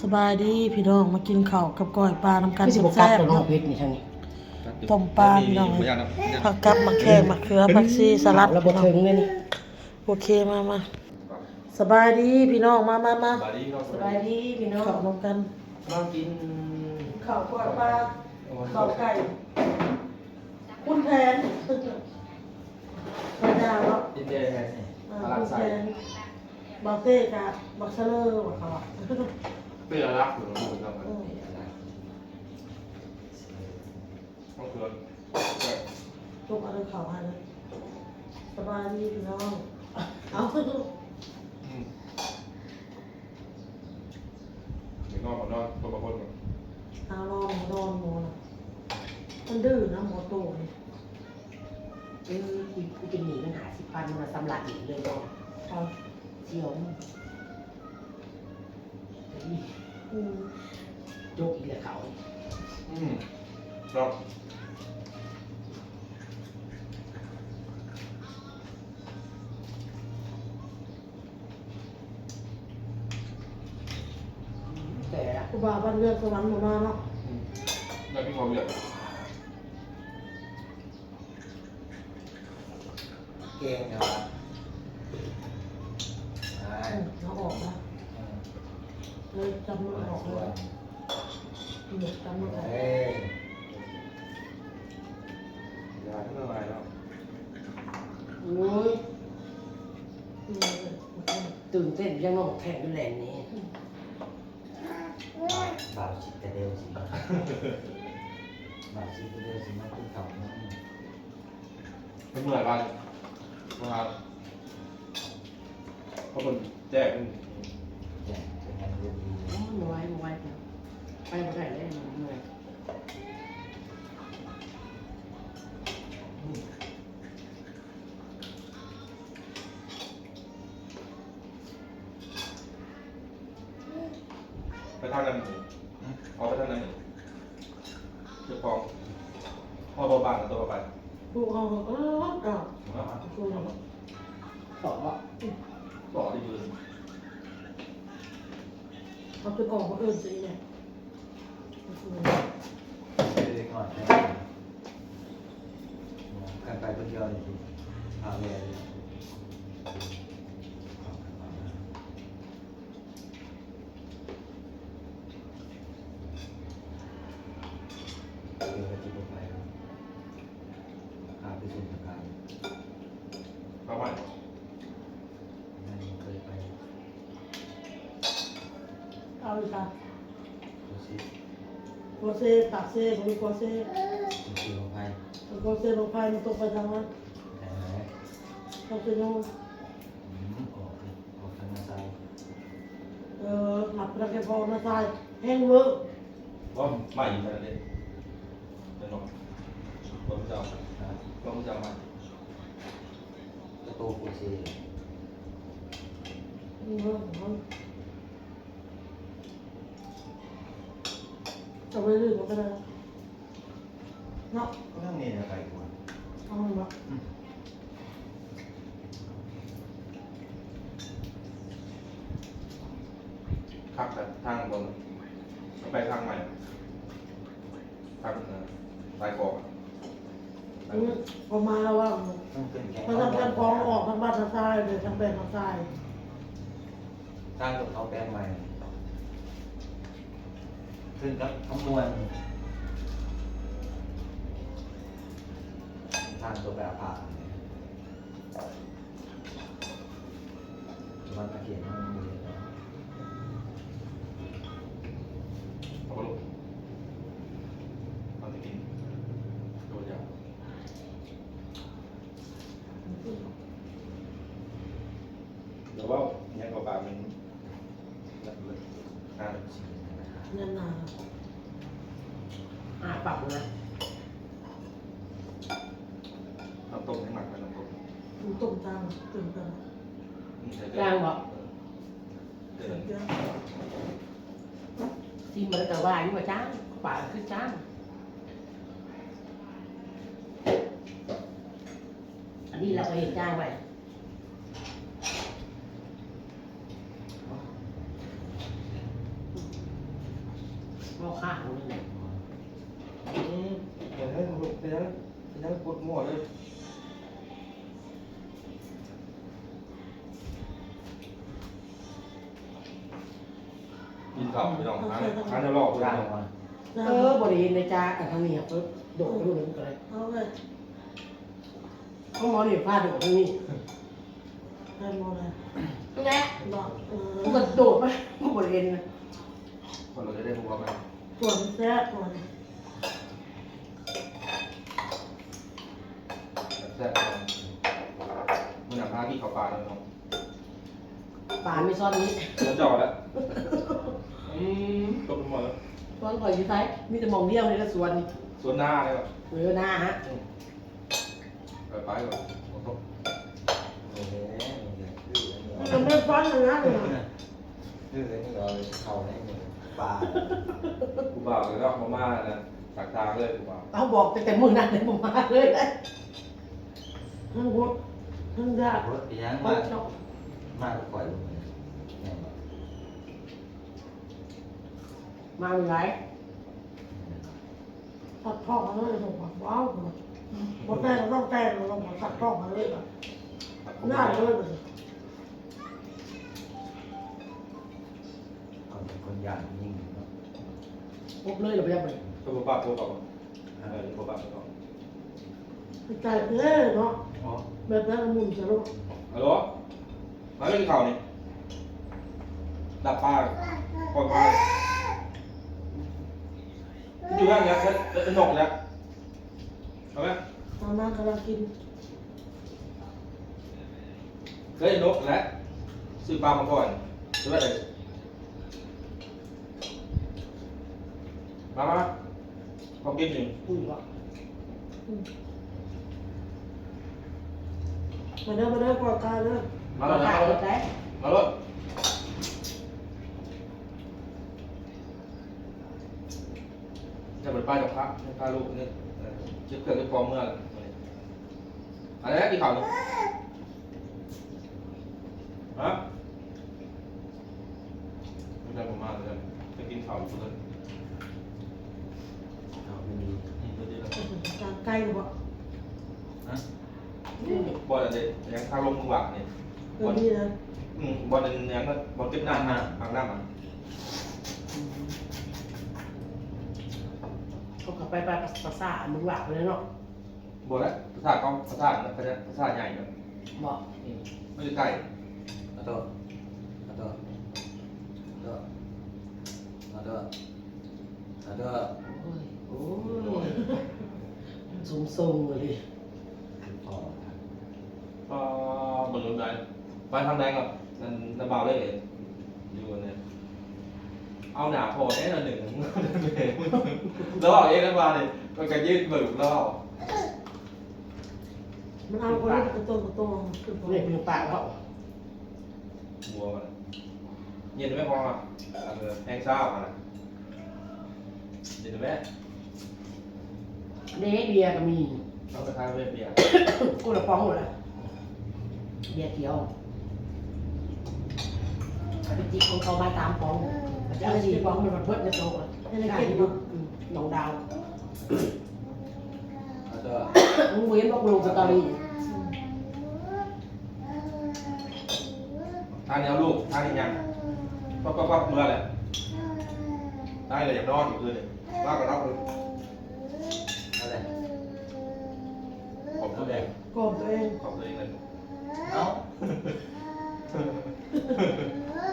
สบายดีพี่น้องมากินข้าวกับก้อยปลาน้ำกันคือสิบกัแซ่ดบตัวๆน้องเนาะ เพชรนี่ทางนี้ต้มปลาพี่น้อง ไม่ยากนะไม่ยากผักกับมะแขกมะเขือผักชีสลัดแล้วบพี่ดน้องถึงเลยนี่โอเคมามาสบายดีพี่น้องมามามาบาดีเนาะสบายดีพี่น้องข้าวน้ำกันมากินข้าวก้อยปลาข้าวไก่คุณแผนพระเจ้าเนาะกินเจแทนอ่าตลาดคุณใส่แผนบาเต้กับบักเซเลอร์บักเขาอะ เปรี้ยวรักอยู่นะคุณทำไงอืมมะเขือลูกเอาเรื่องข่าวให้เลยสบายดีพี่น้อง เอาอืมเดี๋ยวนอนก่อนนอนตัวประคนก่อนเอานอนนอนหมอนะมันดื้อนะหมอโตนี่เออกูกูจะหนีมันหาสิพันมันสำลักอีกเลยเนาะเอาเจียวมึงเฮ้ย อืมโจกอีกแล้วเขาอืมเนาะแต่ละครูบาบ้านเรือนสวรรค์หมดมาเนาะอืมได้พี่ความเยอะเก่งเหรอใช่ อืมเอาออกนะเลยจำมันออกเลยเด็กจำมันออกเฮ้ยยาทั้งละลายแล้วโอ้ยอืมโอเคตื่นเต้นยังน้องแข่งอยู่แหลนนี้บ่าวชิดแต่เดียวสิบ่าวชิดแต่เดียวสิมาขึ้นเขาเนาะเป็นเมื่อไหร่บ้างมาเพราะคนแจ้งเป็นแจ้งเป็นงานเรียนดีโอ้ย มาไว้มาไว้เถอะไปบ่ได้เลยมันเหนื่อยไปทางนั้นหนึ่งเอาไปทางนั้นหนึ่งเจ้าของพ่อเบาบางตัวไปลูกเอาเออเอาลูกเอาสอบว่าต่อที่ยืนเอาจนออ กมาเอิญสิเนี่ยเด็กหน่อยแค่กันไปคนเดียวนี่สิพาแม่เลยเดี๋ยวจะจิบไปพาไปส่งทางการ ประมาณ นั่นเคยไป เอาอีกค่ะดูสิกัวเซ่ปากเซ่มีกัวเซ่ดูสิของใครกัวเซ่ลงไปมันตกไปทางนั้นแต่ไหนเราไปโยนอืมออกดิออกทางหน้าซ้ายเออหลับแล้วแกพอนะทรายแห้งเวอร์ว่าใหม่อยู่นั่นเองเดินออกว่ามึงจะเอานะว่ามึงจะเอามาประตูปูซีเวอร์ของมัน จะไปลื่นมันก็ได้เนาะก็ต้องมีอะไรกว่าเอามันมาขับแต่ทางบนไปทางใหม่ทางเอ่อสายกอกอะอันนี้พอมาแล้วว่าต้องเป็นแค่มันทำการฟ้องออกทั้งบ้านทั้งทรายเลยทั้งแบนทั้งทรายสร้างตัวเขาแปลงใหม่ ขึ้นกับคำนวณทางตัวแปรผ่านมันมาเขียนมันมีเลยนะ เอาไปลูกเอาที่กินตัวยาวเดี๋ยวว่าเนี่ยกปากมันละเอียดอ่า เงินนาน อ่าปรับนะ น้ำต้มให้หมักไปน้ำต้ม มันตุ่มตามตุ่มตามนี่ใส่เกลืจ้างบอกเกลือเยอะที่มันแต่ว่าอยู่ว่าจ้างป่าคือจ้างอันนี้เราก็เห็นจ้างไว้เอาข้างนึงเลยอืมเดี๋ยวให้ลูกเดี๋ยวให้เดี๋ยวให้ปวดหัวเลย กินข้าวไม่ต้องหาหาแนวรอบร่างเลยมาเออบริเวณในจ้ากับทางนี้เพิ่โดดไปดูหนึ่งก็เลยเอาเลยห้องหมอนี่พาโดดทางนี้ให้หมดเลยนี่แหละบอกเออมันก็โดดไปมันบริเวณนะคนเราจะได้รู้ว่ามันส่วนแซ่บส่วนแซ่บมันหนักพาที่เขาปลาแล้วเนาะ ป่าไม่ซ่อนนี้มันจอดแล้วอืมตกหมดแล้วซ่อนก่อนอยู่ไซมีแต่มองเดียวเลยละส่วนสวนหน้าเลยแบบเหลือหน้าฮะไปไปก่อนโอ้โหโอ้โหมันไม่ฟันเลยนะเลยคือเลยนี่เราเข้าได้หนึ่งปลากูบ่าวเลยก็มาม่านะจากทางเลยกูบ่าวเอาบอกแต่แต่มือนั้นเลยผมมาเลยนะทั้งหมดทั้งยากรถไปยังไปมาเนาะมากกว่าลูกเนี่ยเนี่ยบอก มาเป็นไรสัตว์ทองเลยต้องบอกว้าวหมดแต่งต้องแต่งเราต้องสัตว์ทองเลยแบบง่ายเลยคนเป็นคนยานยิ่งเนาะพบเลยหรือไม่ยังไงตัวบ่าวตัวบ่าวเออตัวบ่าวตัวบ่าวใจเลยเนาะอ๋อแบบนั้นมุนจะรู้ฮัลโหลมาเล่นข่าวนี่ดับปลาปล่อยปลา อยู่ข้างเนี้ยเป็นนกแล้วเอาไหมตอนนั้นกำลังกินเคยนกแล้วซื้อปลามาก่อนซื้ออะไรมามาขอกินหนึ่งอุ้ยว่ามาเด้อมาเด้อกอดกายเด้อมาแล้วนะขายมาเลแล้ยวแต่มาแล้ว จะเป็นป้ายดอกพระให้พาลูกนี่เออเจ็บเกิดจะพร้อมเมื่อไหร่อะไรนะกี่ข่าวนี่ฮะไม่ได้ผมมาเลยจะกินข่าวอยู่เลยเอาไปดีอืมเดี๋ยวดีแล้วจางไก่บ่ฮะบอลอะไรยังข้างลงมือหวานเนี่ยเดี๋ยวนี้นะอืมบอลเป็นยังก็บอลเก็บน้ำมาอ่างน้ำมา เขาขับไปไปภาษามึงหลับเลยเนาะบอลแล้วภาษาเขาภาษาภาษาภาษาใหญ่เลยบอกอืมไม่ใช่ใกล้เอาตัวเอาตัวเอาตัวเอาตัวเอาตัวโอ้ยโอ้ยสูงสูงเลยพ่อเออบนรถไหนไปทางไหนก่อนนั่นน้ำเบาเลยอยู่เนี่ย เอาหนาพอแน่นอนหนึ่งแล้วเอาเองน้ำเบาเลยมันก็ยืดเบิกแล้วเอามันเอาคนนี้กระตุ้นกระตุ้นขึ้นไปนี่เป็นปากเขาบัวมันเย็นไม่พออะเอาเลยแห้งเช้าอะนะเย็นไหมเด็กเบียร์ก็มีต้องไปทานเบียร์เบียร์กูละฟ้องหมดเลยเบียร์เขียวเป็นจิกของเขามาตามฟ้อง จะเอาสีฟ้องมันมาเพิ่มในโต๊ะได้กินดูน้องดาวเอาตัวมึงเว้นบอกลงสตอรี่ทานเนี้ยลูกทานอีกยังปั๊บปั๊บปั๊บเมื่อไหร่ได้เลยอยากนอนอยู่คืนเลยว่ากันรับเลยเอาเลยขอบตัวเองกบตัวเองขอบตัวเองเลยเอา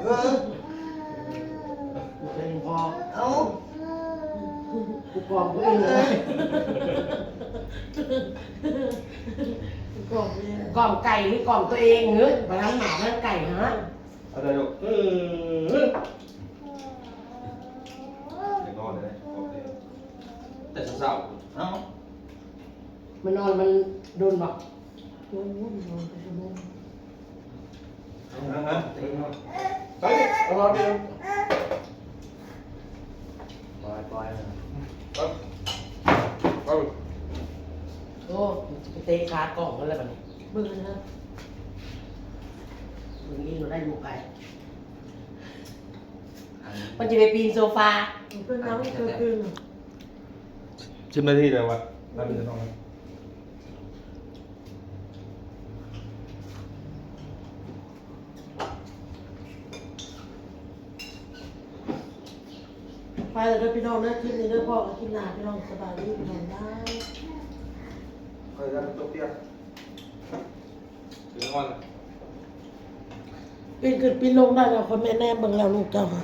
เออ ตัวเองพอ เอา กูกองตัวเองเลยกบตัวเองกองไก่หรือกองตัวเองเฮ้ยไปทั้งหมาทั้งไก่ฮะเอาเลยลูกเอออยากนอนเลยขอบตัวเองแต่เช้าเอามันนอนมันโดนบอกตัวนี้มันนอนไปชั่วโมงๆนะฮะไปเอานอนไปเลยปล่อยปล่อยมัน ไป ไปโอ้มันจะไปเตะขากล่องอะไรแบบนี้เบื่อนะมึงนี่เราได้ดูไก่อันมันจะไปปีนโซฟาเป็นน้ำคือคือชิมนาทีเลยวะน้ำมันจะต้อง ไปแล้วเด้อพี่น้องเด้อคลิปนี้เด้อพ่อกับคลิปหน้าพี่น้องสบายดีพี่น้องได้เคยจะเป็นตัวเตี้ยถึงวันปีนขึ้นปีนลงได้แล้วคนแม่แน่เบิ่งแล้วลูกเจ้าค่ะ